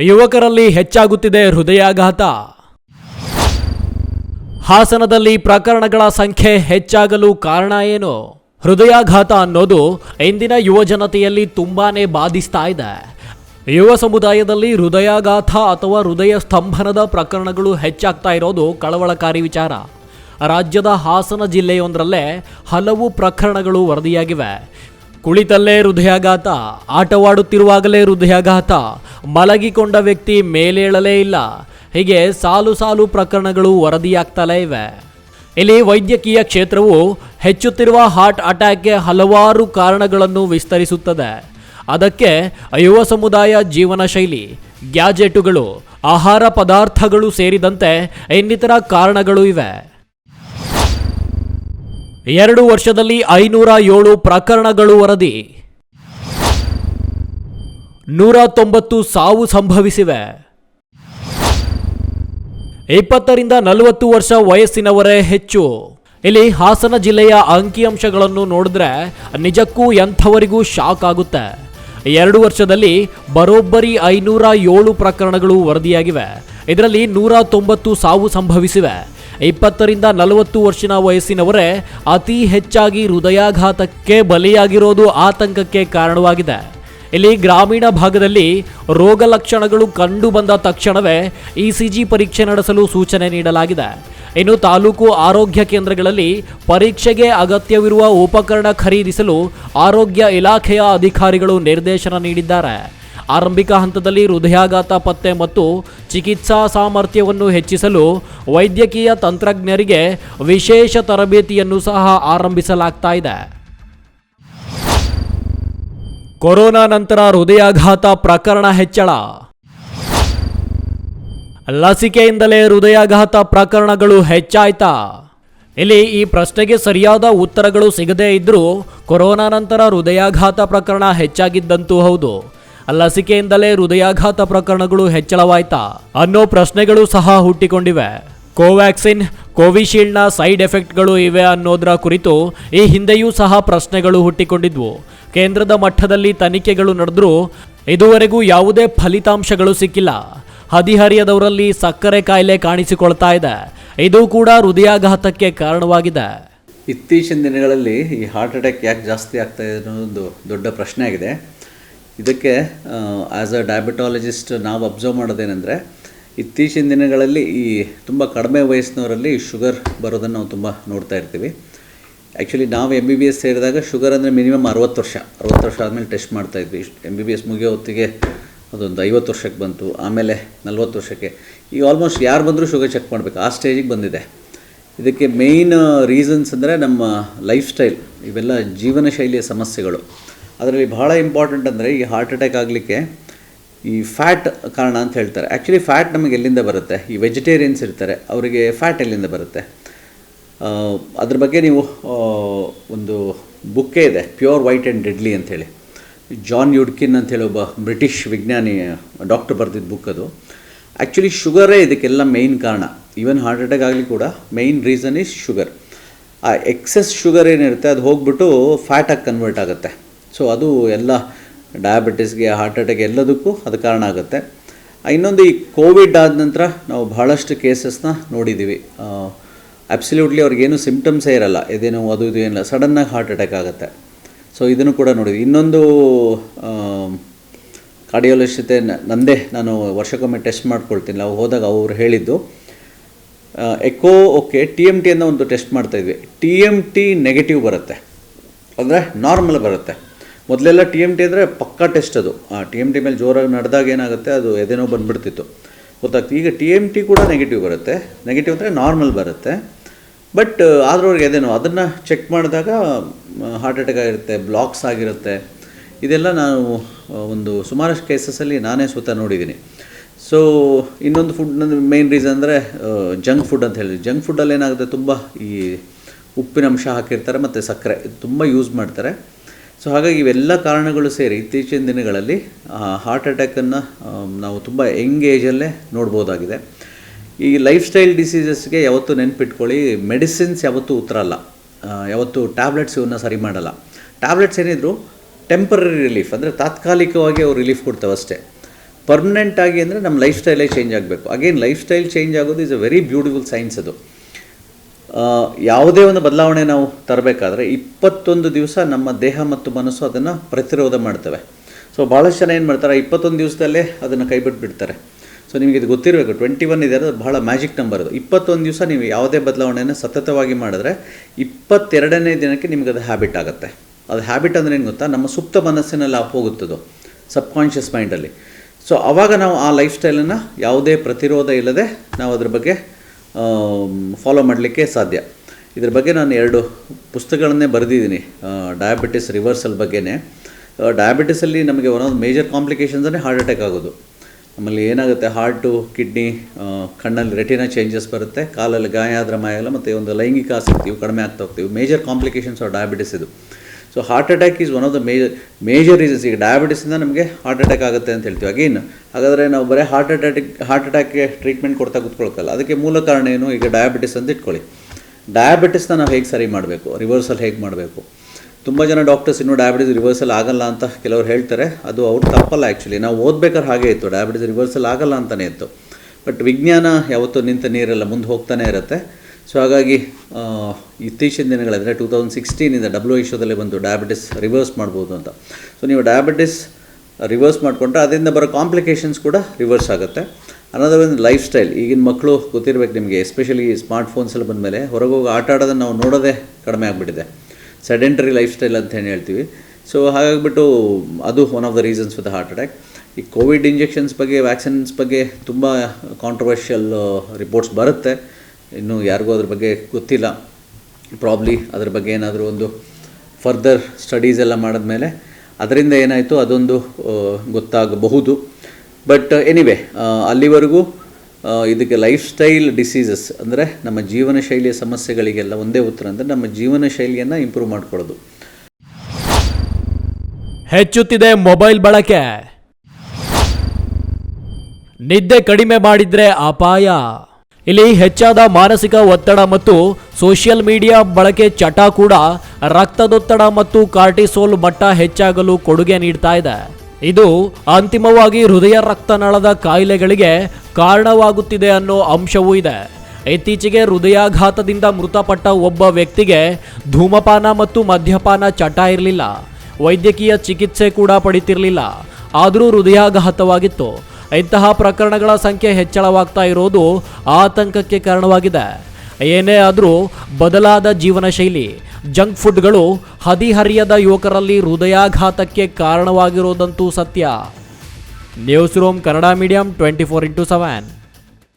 ಯುವಕರಲ್ಲಿ ಹೆಚ್ಚಾಗುತ್ತಿದೆ ಹೃದಯಾಘಾತ. ಹಾಸನದಲ್ಲಿ ಪ್ರಕರಣಗಳ ಸಂಖ್ಯೆ ಹೆಚ್ಚಾಗಲು ಕಾರಣ ಏನು? ಹೃದಯಾಘಾತ ಅನ್ನೋದು ಇಂದಿನ ಯುವ ಜನತೆಯಲ್ಲಿ ತುಂಬಾನೇ ಬಾಧಿಸ್ತಾ ಇದೆ. ಯುವ ಸಮುದಾಯದಲ್ಲಿ ಹೃದಯಾಘಾತ ಅಥವಾ ಹೃದಯ ಸ್ತಂಭನದ ಪ್ರಕರಣಗಳು ಹೆಚ್ಚಾಗ್ತಾ ಇರೋದು ಕಳವಳಕಾರಿ ವಿಚಾರ. ರಾಜ್ಯದ ಹಾಸನ ಜಿಲ್ಲೆಯೊಂದರಲ್ಲೇ ಹಲವು ಪ್ರಕರಣಗಳು ವರದಿಯಾಗಿವೆ. ಕುಳಿತಲ್ಲೇ ಹೃದಯಾಘಾತ, ಆಟವಾಡುತ್ತಿರುವಾಗಲೇ ಹೃದಯಾಘಾತ ಮಲಗಿಕೊಂಡ ವ್ಯಕ್ತಿ ಮೇಲೇಳಲೇ ಇಲ್ಲ. ಹೀಗೆ ಸಾಲು ಸಾಲು ಪ್ರಕರಣಗಳು ವರದಿಯಾಗ್ತಲೇ ಇವೆ. ಇಲ್ಲಿ ವೈದ್ಯಕೀಯ ಕ್ಷೇತ್ರವು ಹೆಚ್ಚುತ್ತಿರುವ ಹಾರ್ಟ್ ಅಟ್ಯಾಕ್ಗೆ ಹಲವಾರು ಕಾರಣಗಳನ್ನು ವಿಸ್ತರಿಸುತ್ತದೆ. ಅದಕ್ಕೆ ಯುವ ಸಮುದಾಯ ಜೀವನ ಶೈಲಿ, ಗ್ಯಾಜೆಟುಗಳು, ಆಹಾರ ಪದಾರ್ಥಗಳು ಸೇರಿದಂತೆ ಇನ್ನಿತರ ಕಾರಣಗಳು ಇವೆ. ಎರಡು ವರ್ಷದಲ್ಲಿ ಐನೂರ ಏಳು ಪ್ರಕರಣಗಳು ವರದಿ. ನೂರ ತೊಂಬತ್ತು ಸಾವು ಸಂಭವಿಸಿವೆ. ಇಪ್ಪತ್ತರಿಂದ ನಲವತ್ತು ವರ್ಷ ವಯಸ್ಸಿನವರೇ ಹೆಚ್ಚು. ಇಲ್ಲಿ ಹಾಸನ ಜಿಲ್ಲೆಯ ಅಂಕಿಅಂಶಗಳನ್ನು ನೋಡಿದ್ರೆ ನಿಜಕ್ಕೂ ಎಂಥವರಿಗೂ ಶಾಕ್ ಆಗುತ್ತೆ. ಎರಡು ವರ್ಷದಲ್ಲಿ ಬರೋಬ್ಬರಿ ಐನೂರ ಏಳು ಪ್ರಕರಣಗಳು ವರದಿಯಾಗಿವೆ. ಇದರಲ್ಲಿ ನೂರ ತೊಂಬತ್ತು ಸಾವು ಸಂಭವಿಸಿವೆ. ಇಪ್ಪತ್ತರಿಂದ ನಲವತ್ತು ವರ್ಷದ ವಯಸ್ಸಿನವರೇ ಅತಿ ಹೆಚ್ಚಾಗಿ ಹೃದಯಾಘಾತಕ್ಕೆ ಬಲಿಯಾಗಿರೋದು ಆತಂಕಕ್ಕೆ ಕಾರಣವಾಗಿದೆ. ಇಲ್ಲಿ ಗ್ರಾಮೀಣ ಭಾಗದಲ್ಲಿ ರೋಗ ಲಕ್ಷಣಗಳು ಕಂಡು ಬಂದ ತಕ್ಷಣವೇ ಇಸಿಜಿ ಪರೀಕ್ಷೆ ನಡೆಸಲು ಸೂಚನೆ ನೀಡಲಾಗಿದೆ. ಇನ್ನು ತಾಲೂಕು ಆರೋಗ್ಯ ಕೇಂದ್ರಗಳಲ್ಲಿ ಪರೀಕ್ಷೆಗೆ ಅಗತ್ಯವಿರುವ ಉಪಕರಣ ಖರೀದಿಸಲು ಆರೋಗ್ಯ ಇಲಾಖೆಯ ಅಧಿಕಾರಿಗಳು ನಿರ್ದೇಶನ ನೀಡಿದ್ದಾರೆ. ಆರಂಭಿಕ ಹಂತದಲ್ಲಿ ಹೃದಯಾಘಾತ, ಪತ್ತೆ ಮತ್ತು ಚಿಕಿತ್ಸಾ ಸಾಮರ್ಥ್ಯವನ್ನು ಹೆಚ್ಚಿಸಲು ವೈದ್ಯಕೀಯ ತಂತ್ರಜ್ಞರಿಗೆ ವಿಶೇಷ ತರಬೇತಿಯನ್ನು ಸಹ ಆರಂಭಿಸಲಾಗ್ತಾ ಇದೆ. ಕೊರೋನಾ ನಂತರ ಹೃದಯಾಘಾತ ಪ್ರಕರಣ ಹೆಚ್ಚಳ. ಲಸಿಕೆಯಿಂದಲೇ ಹೃದಯಾಘಾತ ಪ್ರಕರಣಗಳು ಹೆಚ್ಚಾಯ್ತಾ? ಇಲ್ಲಿ ಈ ಪ್ರಶ್ನೆಗೆ ಸರಿಯಾದ ಉತ್ತರಗಳು ಸಿಗದೇ ಇದ್ದರೂ ಕೊರೋನಾ ನಂತರ ಹೃದಯಾಘಾತ ಪ್ರಕರಣ ಹೆಚ್ಚಾಗಿದ್ದಂತೂ ಹೌದು. ಲಸಿಕೆಯಿಂದಲೇ ಹೃದಯಾಘಾತ ಪ್ರಕರಣಗಳು ಹೆಚ್ಚಳವಾಯ್ತಾ? ಅನ್ನೋ ಪ್ರಶ್ನೆಗಳು ಸಹ ಹುಟ್ಟಿಕೊಂಡಿವೆ. ಕೋವ್ಯಾಕ್ಸಿನ್ ಕೋವಿಶೀಲ್ಡ್ನ ಸೈಡ್ ಎಫೆಕ್ಟ್ಗಳು ಇವೆ ಅನ್ನೋದರ ಕುರಿತು ಈ ಹಿಂದೆಯೂ ಸಹ ಪ್ರಶ್ನೆಗಳು ಹುಟ್ಟಿಕೊಂಡಿದ್ವು. ಕೇಂದ್ರದ ಮಟ್ಟದಲ್ಲಿ ತನಿಖೆಗಳು ನಡೆದರೂ ಇದುವರೆಗೂ ಯಾವುದೇ ಫಲಿತಾಂಶಗಳು ಸಿಕ್ಕಿಲ್ಲ. ಹದಿಹರಿಯದವರಲ್ಲಿ ಸಕ್ಕರೆ ಕಾಯಿಲೆ ಕಾಣಿಸಿಕೊಳ್ತಾ ಇದೆ. ಇದು ಕೂಡ ಹೃದಯಾಘಾತಕ್ಕೆ ಕಾರಣವಾಗಿದೆ. ಇತ್ತೀಚಿನ ದಿನಗಳಲ್ಲಿ ಈ ಹಾರ್ಟ್ ಅಟ್ಯಾಕ್ ಯಾಕೆ ಜಾಸ್ತಿ ಆಗ್ತಾ ಇದೆ ಅನ್ನೋದೊಂದು ದೊಡ್ಡ ಪ್ರಶ್ನೆ ಆಗಿದೆ ಇದಕ್ಕೆ ಆ್ಯಸ್ ಅ ಡಯಾಬಿಟಾಲಜಿಸ್ಟ್ ನಾವು ಅಬ್ಸರ್ವ್ ಮಾಡೋದೇನೆಂದರೆ ಇತ್ತೀಚಿನ ದಿನಗಳಲ್ಲಿ ಈ ತುಂಬ ಕಡಿಮೆ ವಯಸ್ಸಿನವರಲ್ಲಿ ಶುಗರ್ ಬರೋದನ್ನು ನಾವು ತುಂಬ ನೋಡ್ತಾ ಇರ್ತೀವಿ. ಆ್ಯಕ್ಚುಲಿ ನಾವು ಎಂ ಬಿ ಬಿ ಎಸ್ ಸೇರಿದಾಗ ಶುಗರ್ ಅಂದರೆ ಮಿನಿಮಮ್ ಅರವತ್ತು ವರ್ಷ. ಅರವತ್ತು ವರ್ಷ ಆದಮೇಲೆ ಟೆಸ್ಟ್ ಮಾಡ್ತಾಯಿದ್ವಿ ಎಂ ಬಿ ಬಿ ಎಸ್ ಮುಗಿಯೋ ಹೊತ್ತಿಗೆ ಅದೊಂದು ಐವತ್ತು ವರ್ಷಕ್ಕೆ ಬಂತು. ಆಮೇಲೆ ನಲ್ವತ್ತು ವರ್ಷಕ್ಕೆ. ಈಗ ಆಲ್ಮೋಸ್ಟ್ ಯಾರು ಬಂದರೂ ಶುಗರ್ ಚೆಕ್ ಮಾಡಬೇಕು. ಆ ಸ್ಟೇಜಿಗೆ ಬಂದಿದೆ. ಇದಕ್ಕೆ ಮೇಯ್ನ್ ರೀಸನ್ಸ್ ಅಂದರೆ ನಮ್ಮ ಲೈಫ್ ಸ್ಟೈಲ್ ಇವೆಲ್ಲ ಜೀವನ ಶೈಲಿಯ ಸಮಸ್ಯೆಗಳು. ಅದರಲ್ಲಿ ಬಹಳ ಇಂಪಾರ್ಟೆಂಟ್ ಅಂದರೆ ಈ ಹಾರ್ಟ್ ಅಟ್ಯಾಕ್ ಆಗಲಿಕ್ಕೆ ಈ ಫ್ಯಾಟ್ ಕಾರಣ ಅಂತ ಹೇಳ್ತಾರೆ. ಆ್ಯಕ್ಚುಲಿ ಫ್ಯಾಟ್ ನಮಗೆ ಎಲ್ಲಿಂದ ಬರುತ್ತೆ? ಈ ವೆಜಿಟೇರಿಯನ್ಸ್ ಇರ್ತಾರೆ, ಅವರಿಗೆ ಫ್ಯಾಟ್ ಎಲ್ಲಿಂದ ಬರುತ್ತೆ? ಅದ್ರ ಬಗ್ಗೆ ನೀವು ಒಂದು ಬುಕ್ಕೇ ಇದೆ ಪ್ಯೂರ್ ವೈಟ್ ಆ್ಯಂಡ್ ಡೆಡ್ಲಿ ಅಂಥೇಳಿ ಜಾನ್ ಯುಡ್ಕಿನ್ ಅಂತೇಳಿ ಒಬ್ಬ ಬ್ರಿಟಿಷ್ ವಿಜ್ಞಾನಿ ಡಾಕ್ಟರ್ ಬರೆದಿದ್ದ ಬುಕ್ ಅದು. ಆ್ಯಕ್ಚುಲಿ ಶುಗರೇ ಇದಕ್ಕೆಲ್ಲ ಮೇಯ್ನ್ ಕಾರಣ. ಈವನ್ ಹಾರ್ಟ್ ಅಟ್ಯಾಕ್ ಆಗಲಿ ಕೂಡ ಮೇಯ್ನ್ ರೀಸನ್ ಈಸ್ ಶುಗರ್ ಆ ಎಕ್ಸೆಸ್ ಶುಗರ್ ಏನಿರುತ್ತೆ, ಅದು ಹೋಗ್ಬಿಟ್ಟು ಫ್ಯಾಟಾಗಿ ಕನ್ವರ್ಟ್ ಆಗುತ್ತೆ. ಸೊ ಅದು ಎಲ್ಲ ಡಯಾಬಿಟಿಸ್ಗೆ ಹಾರ್ಟ್ ಅಟ್ಯಾಕ್ ಎಲ್ಲದಕ್ಕೂ ಅದು ಕಾರಣ ಆಗುತ್ತೆ. ಇನ್ನೊಂದು ಈ ಕೋವಿಡ್ ಆದ ನಂತರ ನಾವು ಬಹಳಷ್ಟು ಕೇಸಸ್ನ ನೋಡಿದ್ದೀವಿ ಅಬ್ಸಲ್ಯೂಟ್ಲಿ ಅವ್ರಿಗೇನು ಸಿಂಪ್ಟಮ್ಸೇ ಇರಲ್ಲ. ಇದೇನೋ ಅದು ಇದು ಏನಿಲ್ಲ. ಸಡನ್ನಾಗಿ ಹಾರ್ಟ್ ಅಟ್ಯಾಕ್ ಆಗುತ್ತೆ. ಸೊ ಇದನ್ನು ಕೂಡ ನೋಡಿದ್ವಿ. ಇನ್ನೊಂದು ಕಾರ್ಡಿಯಾಲಜಿಸ್ಟ್ ಜೊತೆ ನಂದೇ ನಾನು ವರ್ಷಕ್ಕೊಮ್ಮೆ ಟೆಸ್ಟ್ ಮಾಡ್ಕೊಳ್ತೀನಿ. ನಾವು ಹೋದಾಗ ಅವ್ರು ಹೇಳಿದ್ದು echo okay T M T ಅನ್ನೋ ಒಂದು ಟೆಸ್ಟ್ ಮಾಡ್ತಾಯಿದ್ವಿ ಟಿ ಎಂ ಟಿ ನೆಗೆಟಿವ್ ಬರುತ್ತೆ. ಅಂದರೆ ನಾರ್ಮಲ್ ಬರುತ್ತೆ. ಮೊದಲೆಲ್ಲ ಟಿ ಎಂ ಟಿ ಅಂದರೆ ಪಕ್ಕಾ ಟೆಸ್ಟ್ ಅದು. ಆ ಟಿ ಎಂ ಟಿ ಮೇಲೆ ಜೋರಾಗಿ ನಡೆದಾಗ ಏನಾಗುತ್ತೆ, ಅದು ಎದೇನೋ ಬಂದುಬಿಡ್ತಿತ್ತು. ಗೊತ್ತಾಗ್ತದೆ ಈಗ ಟಿ ಎಂ ಟಿ ಕೂಡ ನೆಗೆಟಿವ್ ಬರುತ್ತೆ. ನೆಗೆಟಿವ್ ಅಂದರೆ ನಾರ್ಮಲ್ ಬರುತ್ತೆ. ಬಟ್ ಆದರೂ ಅವ್ರಿಗೆ ಅದೇನೋ ಅದನ್ನು ಚೆಕ್ ಮಾಡಿದಾಗ ಹಾರ್ಟ್ ಅಟ್ಯಾಕ್ ಆಗಿರುತ್ತೆ ಬ್ಲಾಕ್ಸ್ ಆಗಿರುತ್ತೆ. ಇದೆಲ್ಲ ನಾನು ಒಂದು ಸುಮಾರಷ್ಟು ಕೇಸಸಲ್ಲಿ ನಾನೇ ಸ್ವತಃ ನೋಡಿದ್ದೀನಿ. ಸೊ ಇನ್ನೊಂದು ಫುಡ್ ಮೇನ್ ರೀಸನ್ ಅಂದರೆ ಜಂಕ್ ಫುಡ್ ಅಂತ ಹೇಳಿದ್ವಿ ಜಂಕ್ ಫುಡ್ಡಲ್ಲಿ ಏನಾಗುತ್ತೆ, ತುಂಬ ಈ ಉಪ್ಪಿನ ಅಂಶ ಹಾಕಿರ್ತಾರೆ, ಮತ್ತು ಸಕ್ಕರೆ. ತುಂಬ ಯೂಸ್ ಮಾಡ್ತಾರೆ. ಸೊ ಹಾಗಾಗಿ ಇವೆಲ್ಲ ಕಾರಣಗಳು ಸೇರಿ ಇತ್ತೀಚಿನ ದಿನಗಳಲ್ಲಿ ಹಾರ್ಟ್ ಅಟ್ಯಾಕನ್ನು ನಾವು ತುಂಬ ಯಂಗ್ ಏಜಲ್ಲೇ ನೋಡ್ಬೋದಾಗಿದೆ. ಈ ಲೈಫ್ ಸ್ಟೈಲ್ ಡಿಸೀಸಸ್ಗೆ ಯಾವತ್ತೂ ನೆನ್ಪಿಟ್ಕೊಳ್ಳಿ ಮೆಡಿಸಿನ್ಸ್ ಯಾವತ್ತೂ ಉತ್ತರ ಅಲ್ಲ. ಯಾವತ್ತೂ ಟ್ಯಾಬ್ಲೆಟ್ಸ್ ಇವನ್ನ ಸರಿ ಮಾಡಲ್ಲ. ಟ್ಯಾಬ್ಲೆಟ್ಸ್ ಏನಿದ್ರು ಟೆಂಪರರಿ ರಿಲೀಫ್ ಅಂದರೆ ತಾತ್ಕಾಲಿಕವಾಗಿ ಅವ್ರು ರಿಲೀಫ್ ಕೊಡ್ತವೆ ಅಷ್ಟೇ. ಪರ್ಮನೆಂಟ್ ಆಗಿ ಅಂದರೆ ನಮ್ಮ ಲೈಫ್ ಸ್ಟೈಲೇ ಚೇಂಜ್ ಆಗಬೇಕು. ಅಗೇನ್ ಲೈಫ್ ಸ್ಟೈಲ್ ಚೇಂಜ್ ಆಗೋದು is a very beautiful science ಅದು. ಯಾವುದೇ ಒಂದು ಬದಲಾವಣೆ ನಾವು ತರಬೇಕಾದ್ರೆ ಇಪ್ಪತ್ತೊಂದು ದಿವಸ ನಮ್ಮ ದೇಹ ಮತ್ತು ಮನಸ್ಸು ಅದನ್ನು ಪ್ರತಿರೋಧ ಮಾಡ್ತವೆ. ಸೊ ಭಾಳಷ್ಟು ಜನ ಏನು ಮಾಡ್ತಾರೆ, ಇಪ್ಪತ್ತೊಂದು ದಿವಸದಲ್ಲೇ ಅದನ್ನು ಕೈಬಿಟ್ಬಿಡ್ತಾರೆ ಸೊ ನಿಮಗೆ ಇದು ಗೊತ್ತಿರಬೇಕು ಟ್ವೆಂಟಿ ಒನ್ ಇದೆ ಅದು ಬಹಳ ಮ್ಯಾಜಿಕ್ ನಂಬರ್ ಅದು. ಇಪ್ಪತ್ತೊಂದು ದಿವಸ ನೀವು ಯಾವುದೇ ಬದಲಾವಣೆಯನ್ನು ಸತತವಾಗಿ ಮಾಡಿದ್ರೆ ಇಪ್ಪತ್ತೆರಡನೇ ದಿನಕ್ಕೆ ನಿಮಗೆ ಅದು ಹ್ಯಾಬಿಟ್ ಆಗುತ್ತೆ. ಅದು ಹ್ಯಾಬಿಟ್ ಅಂದರೆ ಏನು ಗೊತ್ತಾ? ನಮ್ಮ ಸುಪ್ತ ಮನಸ್ಸಿನಲ್ಲಿ ಹೋಗುತ್ತದು ಸಬ್ಕಾನ್ಷಿಯಸ್ ಮೈಂಡಲ್ಲಿ ಸೊ ಆವಾಗ ನಾವು ಆ ಲೈಫ್ ಸ್ಟೈಲನ್ನು ಯಾವುದೇ ಪ್ರತಿರೋಧ ಇಲ್ಲದೆ ನಾವು ಅದ್ರ ಬಗ್ಗೆ ಫಾಲೋ ಮಾಡಲಿಕ್ಕೆ ಸಾಧ್ಯ. ಇದ್ರ ಬಗ್ಗೆ ನಾನು ಎರಡು ಪುಸ್ತಕಗಳನ್ನೇ ಬರೆದಿದ್ದೀನಿ ಡಯಾಬಿಟಿಸ್ ರಿವರ್ಸಲ್ ಬಗ್ಗೆನೇ. ಡಯಾಬಿಟಿಸಲ್ಲಿ ನಮಗೆ ಒಂದೊಂದು ಮೇಜರ್ ಕಾಂಪ್ಲಿಕೇಶನ್ಸ್ ಅಂದರೆ ಹಾರ್ಟ್ ಅಟ್ಯಾಕ್ ಆಗೋದು. ನಮ್ಮಲ್ಲಿ ಏನಾಗುತ್ತೆ ಹಾರ್ಟು ಕಿಡ್ನಿ ಕಣ್ಣಲ್ಲಿ ರೆಟಿನಾ ಚೇಂಜಸ್ ಬರುತ್ತೆ, ಕಾಲಲ್ಲಿ ಗಾಯ ಆದ್ರೆ ಮಾಯಲ್ಲ ಮತ್ತು ಒಂದು ಲೈಂಗಿಕ ಆಸಕ್ತಿ ಇವು ಕಡಿಮೆ ಆಗ್ತಾ ಹೋಗ್ತೀವಿ. ಮೇಜರ್ ಕಾಂಪ್ಲಿಕೇಶನ್ಸ್ ಆಫ್ ಡಯಾಬಿಟಿಸ್ ಇದು. So heart attack is one of the major major reasons ಈಗ ಡಯಾಬಿಟಿಸಿಂದ ನಮಗೆ ಹಾರ್ಟ್ ಅಟ್ಯಾಕ್ ಆಗುತ್ತೆ ಅಂತ ಹೇಳ್ತೀವಿ. ಅಗೇನ್ ಹಾಗಾದರೆ ನಾವು ಬರೀ ಹಾರ್ಟ್ ಅಟ್ಯಾಕ್ ಹಾರ್ಟ್ ಅಟ್ಯಾಕ್ಗೆ ಟ್ರೀಟ್ಮೆಂಟ್ ಕೊಡ್ತಾ ಕೂತ್ಕೊಳ್ಕಲ್ಲ ಅದಕ್ಕೆ ಮೂಲ ಕಾರಣ ಏನು? ಈಗ ಡಯಾಬಿಟಿಸ್ ಅಂತ ಇಟ್ಕೊಳ್ಳಿ. ಡಯಾಬಿಟಿಸ್ನ ನಾವು ಹೇಗೆ ಸರಿ ಮಾಡಬೇಕು? ರಿವರ್ಸಲ್ ಹೇಗೆ ಮಾಡಬೇಕು? ತುಂಬ ಜನ ಡಾಕ್ಟರ್ಸ್ ಇನ್ನೂ ಡಯಾಬಿಟಿಸ್ ರಿವರ್ಸಲ್ ಆಗಲ್ಲ ಅಂತ ಕೆಲವರು ಹೇಳ್ತಾರೆ. ಅದು ಅವ್ರು ತಪ್ಪಲ್ಲ ಆ್ಯಕ್ಚುಲಿ ನಾವು ಓದ್ಬೇಕಾದ್ರೆ ಹಾಗೆ ಇತ್ತು. ಡಯಾಬಿಟಿಸ್ ರಿವರ್ಸಲ್ ಆಗಲ್ಲ ಅಂತಲೇ ಇತ್ತು. ಬಟ್ ವಿಜ್ಞಾನ ಯಾವತ್ತೂ ನಿಂತ ನೀರೆಲ್ಲ, ಮುಂದೆ ಹೋಗ್ತಾನೆ ಇರುತ್ತೆ. ಸೊ ಹಾಗಾಗಿ ಇತ್ತೀಚಿನ ದಿನಗಳಂದರೆ ಟೂ ತೌಸಂಡ್ ಸಿಕ್ಸ್ಟೀನಿಂದ ಡಬ್ಲ್ಯೂ ಎಚ್ಒದಲ್ಲೇ ಬಂತು ಡಯಾಬಿಟಿಸ್ ರಿವರ್ಸ್ ಮಾಡ್ಬೋದು ಅಂತ. ಸೊ ನೀವು ಡಯಾಬಿಟಿಸ್ ರಿವರ್ಸ್ ಮಾಡಿಕೊಂಡ್ರೆ ಅದರಿಂದ ಬರೋ ಕಾಂಪ್ಲಿಕೇಶನ್ಸ್ ಕೂಡ ರಿವರ್ಸ್ ಆಗುತ್ತೆ. ಅನ್ನೋದ್ರ ಒಂದು ಲೈಫ್ ಸ್ಟೈಲ್ ಈಗಿನ ಮಕ್ಕಳು ಗೊತ್ತಿರಬೇಕು ನಿಮಗೆ ಎಸ್ಪೆಷಲಿ ಸ್ಮಾರ್ಟ್ ಫೋನ್ಸಲ್ಲಿ ಬಂದ ಮೇಲೆ ಹೊರಗೆ ಹೋಗಿ ಆಟ ಆಡೋದನ್ನು ನಾವು ನೋಡೋದೇ ಕಡಿಮೆ ಆಗಿಬಿಟ್ಟಿದೆ. ಸೆಡೆಂಟರಿ ಲೈಫ್ ಸ್ಟೈಲ್ ಅಂತ ಏನು ಹೇಳ್ತೀವಿ. ಸೊ ಹಾಗಾಗಿಬಿಟ್ಟು ಅದು one of the reasons for heart attack ಈ ಕೋವಿಡ್ ಇಂಜೆಕ್ಷನ್ಸ್ ಬಗ್ಗೆ ವ್ಯಾಕ್ಸಿನ್ಸ್ ಬಗ್ಗೆ ತುಂಬ ಕಾಂಟ್ರವರ್ಷಿಯಲ್ ರಿಪೋರ್ಟ್ಸ್ ಬರುತ್ತೆ. ಇನ್ನೂ ಯಾರಿಗೂ ಅದ್ರ ಬಗ್ಗೆ ಗೊತ್ತಿಲ್ಲ. ಪ್ರಾಬ್ಲಿ ಅದ್ರ ಬಗ್ಗೆ ಏನಾದರೂ ಒಂದು ಫರ್ದರ್ ಸ್ಟಡೀಸ್ ಎಲ್ಲ ಮಾಡಿದ್ಮೇಲೆ ಅದರಿಂದ ಏನಾಯಿತು, ಅದೊಂದು ಗೊತ್ತಾಗಬಹುದು. ಬಟ್ ಎನಿವೆ ಅಲ್ಲಿವರೆಗೂ ಇದಕ್ಕೆ ಲೈಫ್ ಸ್ಟೈಲ್ ಡಿಸೀಸಸ್ ಅಂದರೆ ನಮ್ಮ ಜೀವನ ಶೈಲಿಯ ಸಮಸ್ಯೆಗಳಿಗೆಲ್ಲ ಒಂದೇ ಉತ್ತರ ಅಂದರೆ ನಮ್ಮ ಜೀವನ ಶೈಲಿಯನ್ನು ಇಂಪ್ರೂವ್ ಮಾಡಿಕೊಳ್ಳೋದು. ಹೆಚ್ಚುತ್ತಿದೆ ಮೊಬೈಲ್ ಬಳಕೆ. ನಿದ್ದೆ ಕಡಿಮೆ ಮಾಡಿದ್ರೆ ಅಪಾಯ. ಇಲ್ಲಿ ಹೆಚ್ಚಾದ ಮಾನಸಿಕ ಒತ್ತಡ ಮತ್ತು ಸೋಷಿಯಲ್ ಮೀಡಿಯಾ ಬಳಕೆ ಚಟ ಕೂಡ ರಕ್ತದೊತ್ತಡ ಮತ್ತು ಕಾರ್ಟಿಸೋಲ್ ಮಟ್ಟ ಹೆಚ್ಚಾಗಲು ಕೊಡುಗೆ ನೀಡ್ತಾ ಇದೆ. ಇದು ಅಂತಿಮವಾಗಿ ಹೃದಯ ರಕ್ತನಾಳದ ಕಾಯಿಲೆಗಳಿಗೆ ಕಾರಣವಾಗುತ್ತಿದೆ ಅನ್ನೋ ಅಂಶವೂ ಇದೆ. ಇತ್ತೀಚೆಗೆ ಹೃದಯಾಘಾತದಿಂದ ಮೃತಪಟ್ಟ ಒಬ್ಬ ವ್ಯಕ್ತಿಗೆ ಧೂಮಪಾನ ಮತ್ತು ಮದ್ಯಪಾನ ಚಟ ಇರಲಿಲ್ಲ. ವೈದ್ಯಕೀಯ ಚಿಕಿತ್ಸೆ ಕೂಡ ಪಡಿತಿರಲಿಲ್ಲ. ಆದರೂ ಹೃದಯಾಘಾತವಾಗಿತ್ತು. ಇಂತಹ ಪ್ರಕರಣಗಳ ಸಂಖ್ಯೆ ಹೆಚ್ಚಳವಾಗ್ತಾ ಇರೋದು ಆತಂಕಕ್ಕೆ ಕಾರಣವಾಗಿದೆ. ಏನೇ ಆದರೂ ಬದಲಾದ ಜೀವನ ಶೈಲಿ ಜಂಕ್ ಫುಡ್ಗಳು ಹದಿಹರಿಯದ ಯುವಕರಲ್ಲಿ ಹೃದಯಾಘಾತಕ್ಕೆ ಕಾರಣವಾಗಿರೋದಂತೂ ಸತ್ಯ. Newsroom Kannada medium twenty four into seven.